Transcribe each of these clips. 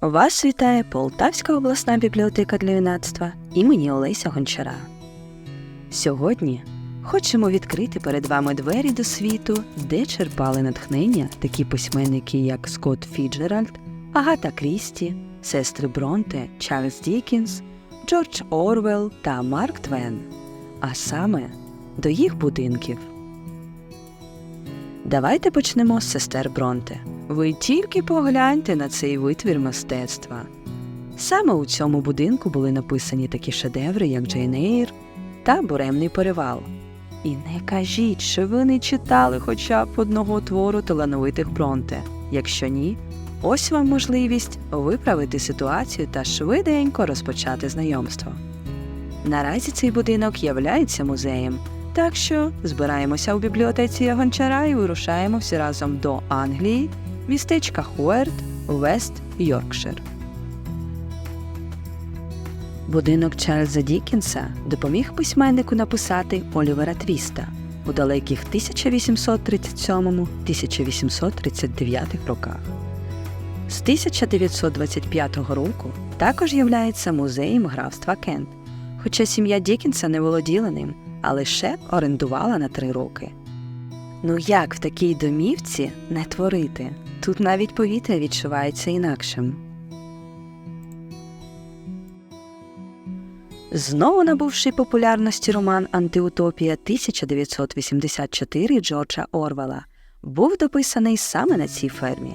Вас вітає Полтавська обласна бібліотека для юнацтва імені Олеся Гончара. Сьогодні хочемо відкрити перед вами двері до світу, де черпали натхнення такі письменники, як Скотт Фіджеральд, Агата Крісті, сестри Бронте, Чарльз Дікінс, Джордж Орвелл та Марк Твен, а саме до їх будинків. Давайте почнемо з сестер Бронте. Ви тільки погляньте на цей витвір мистецтва. Саме у цьому будинку були написані такі шедеври, як Джейн Ейр та Буремний перевал. І не кажіть, що ви не читали хоча б одного твору талановитих Бронте. Якщо ні, ось вам можливість виправити ситуацію та швиденько розпочати знайомство. Наразі цей будинок являється музеєм, так що збираємося у бібліотеці Гончара і вирушаємо всі разом до Англії, містечка Хуерт, Вест Йоркшир. Будинок Чарльза Дікінса допоміг письменнику написати Олівера Твіста у далеких 1837-1839 роках. З 1925 року також являється музеєм графства Кент, хоча сім'я Дікінса не володіла ним, а лише орендувала на три роки. Ну як в такій домівці не творити? Тут навіть повітря відчувається інакшим. Знову набувши популярності роман Антиутопія 1984 Джорджа Орвела був дописаний саме на цій фермі.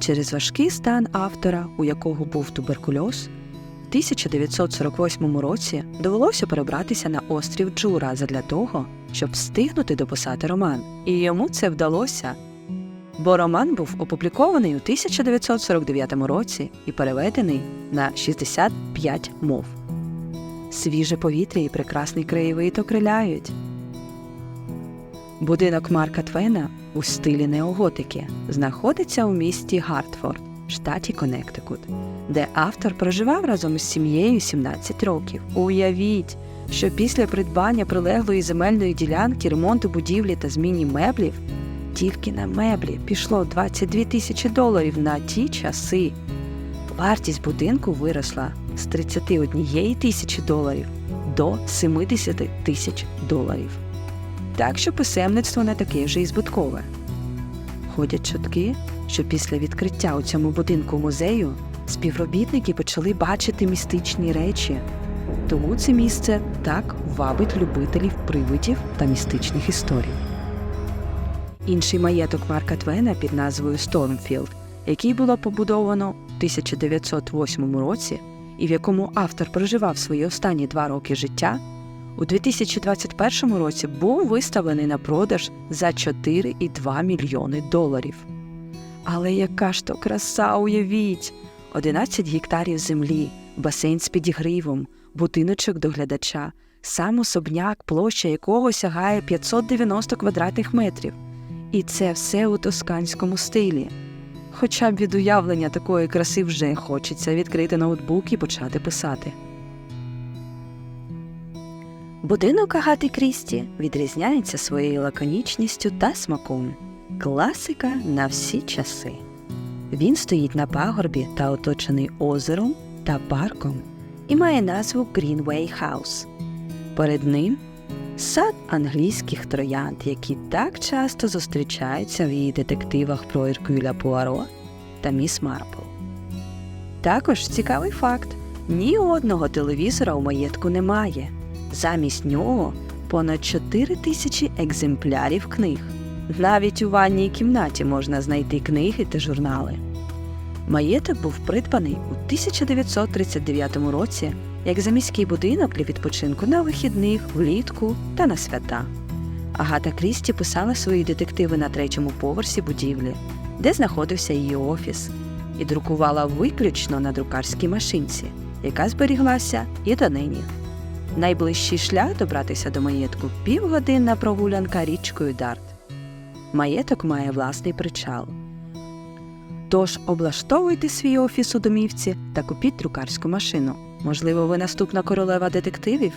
Через важкий стан автора, у якого був туберкульоз, в 1948 році довелося перебратися на острів Джура задля того, щоб встигнути дописати роман. І йому це вдалося. Бо роман був опублікований у 1949 році і переведений на 65 мов. Свіже повітря і прекрасний краєвид окриляють. Будинок Марка Твена у стилі неоготики знаходиться у місті Гартфорд, штаті Коннектикут, де автор проживав разом із сім'єю 17 років. Уявіть, що після придбання прилеглої земельної ділянки, ремонту будівлі та зміні меблів тільки на меблі пішло 22 тисячі доларів на ті часи. Вартість будинку виросла з 31 тисячі доларів до 70 тисяч доларів. Так що писемництво не таке вже і збуткове. Ходять чутки, що після відкриття у цьому будинку музею співробітники почали бачити містичні речі, тому це місце так вабить любителів привидів та містичних історій. Інший маєток Марка Твена під назвою Стормфілд, який було побудовано у 1908 році і в якому автор проживав свої останні два роки життя, у 2021 році був виставлений на продаж за 4,2 мільйони доларів. Але яка ж то краса, уявіть! 11 гектарів землі, басейн з підігрівом, будиночок доглядача, сам особняк, площа якого сягає 590 квадратних метрів. І це все у тосканському стилі. Хоча б від уявлення такої краси вже хочеться відкрити ноутбук і почати писати. Будинок Агати Крісті відрізняється своєю лаконічністю та смаком. Класика на всі часи. Він стоїть на пагорбі та оточений озером та парком і має назву Greenway House. Перед ним сад англійських троянд, які так часто зустрічаються в її детективах про Іркюля Пуаро та Міс Марпл. Також цікавий факт: ні одного телевізора у маєтку немає. Замість нього понад 4 тисячі екземплярів книг. Навіть у ванній кімнаті можна знайти книги та журнали. Маєток був придбаний у 1939 році як заміський будинок для відпочинку на вихідних, влітку та на свята. Агата Крісті писала свої детективи на третьому поверсі будівлі, де знаходився її офіс, і друкувала виключно на друкарській машинці, яка зберіглася і донині. Найближчий шлях добратися до маєтку півгодинна прогулянка річкою Дарт. Маєток має власний причал. Тож облаштовуйте свій офіс у домівці та купіть друкарську машину. Можливо, ви наступна королева детективів?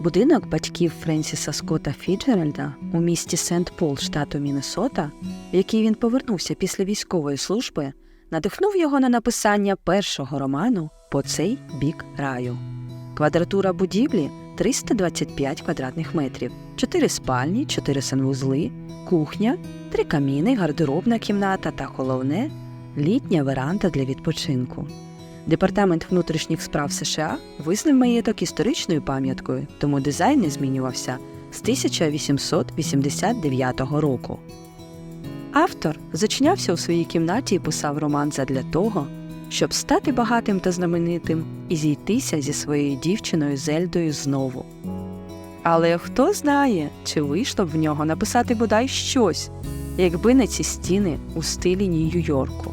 Будинок батьків Френсіса Скотта Фіджеральда у місті Сент Пол, штату Міннесота, в який він повернувся після військової служби, надихнув його на написання першого роману по цей бік раю. Квадратура будівлі 325 квадратних метрів, 4 спальні, 4 санвузли, кухня, 3 каміни, гардеробна кімната та головне літня веранда для відпочинку. Департамент внутрішніх справ США визнав маєток історичною пам'яткою, тому дизайн не змінювався з 1889 року. Автор зачинявся у своїй кімнаті і писав роман задля того, щоб стати багатим та знаменитим і зійтися зі своєю дівчиною Зельдою знову. Але хто знає, чи вийшло б в нього написати бодай щось, якби не ці стіни у стилі Нью-Йорку.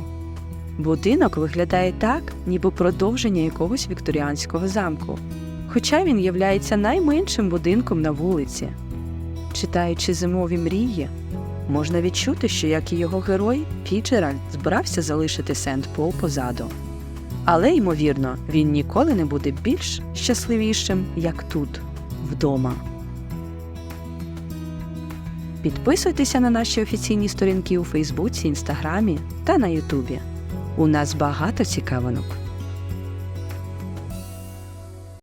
Будинок виглядає так, ніби продовження якогось вікторіанського замку, хоча він являється найменшим будинком на вулиці. Читаючи зимові мрії, можна відчути, що як і його герой, Фіджеральд збирався залишити Сент-Пол позаду. Але, ймовірно, він ніколи не буде більш щасливішим, як тут, вдома. Підписуйтеся на наші офіційні сторінки у Фейсбуці, Інстаграмі та на Ютубі. У нас багато цікавинок.